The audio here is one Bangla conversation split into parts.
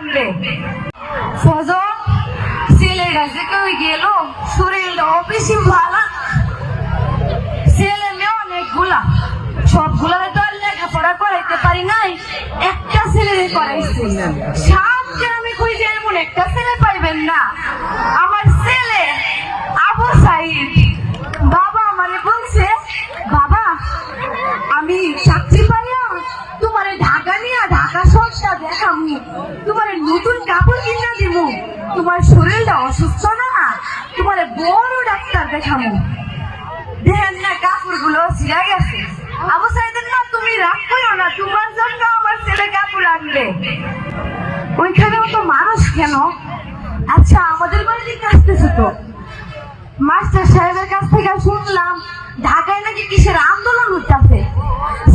লাগবে ফজল ছেলেটা যে কেউ গেল? শরীরটা বেশি ভালো। ছেলে মেয়ে অনেকগুলা। সবগুলা তো আর লেখাপড়া করাইতে পারি নাই। একটা ছেলে করাইছি। সাত আমি খুঁজে এমন একটা ছেলে পাইবেন না। আমার ছেলে আবু সাইদ বাবা আমারে বলছে বাবা আমি চাকরি পাইয়া তোমার ঢাকা নিয়ে ঢাকা সবটা দেখামু তোমার নতুন কাপড় কিনা দিমু। তোমার শরীরটা অসুস্থ না? তোমার বড় ডাক্তার দেখামু। দেখেন না কাপড়গুলো ছিঁড়া গেছে। আবু সাইদের না, তুমি রাগ করো না, তোমার জন্য আমার ছেলে কাপড় আনবে। ওইখানেও তো মানুষ কেন? আচ্ছা আমাদের বাড়িতে আসতেছে তো। মাস্টার সাহেবের কাছ থেকে শুনলাম, ঢাকায় নাকি কিসের আন্দোলন হচ্ছে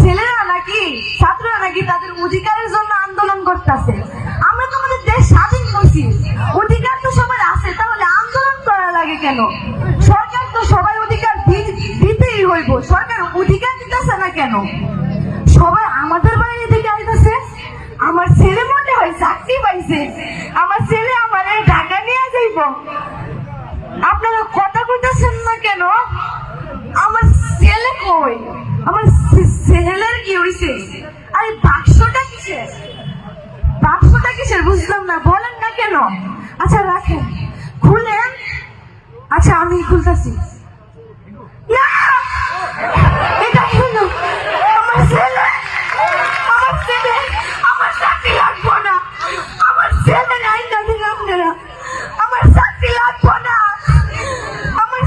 ছেলেরা নাকি, ছাত্ররা নাকি তাদের অধিকারের জন্য আন্দোলন করতেছে? কেন? সরকার তো সবাই অধিকার দিতেই হইব। সরকার অধিকার দিতেছে না কেন? সবাই আমাদের বাড়ির দিকে আইতেছে। আমার ছেলে মনে হয় চাকরি পাইছে। আমার ছেলে আমার এই ঢাকা নিয়ে যাইব। আপনারা কথা কইতেছেন না কেন? আমার ছেলে কই? আমার ছেলের কি হইছে? আরে বাক্সটা কিসের? বাক্সটা কিসের বুঝলাম না। বলেন না কেন? আচ্ছা রাখেন। খুলেন আচ্ছা আমি খুলতেছি। না! এটা কেন আমার ছেলে, আমার লাগবো না। আমার আমার লাগবো না। আমার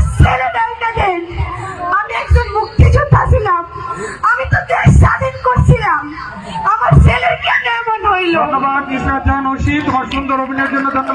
আমি একজন মুক্তিযোদ্ধা ছিলাম। আমি তো স্বাধীন করছিলাম। আমার কেন এমন সুন্দর অভিনয়ের জন্য ধন্যবাদ।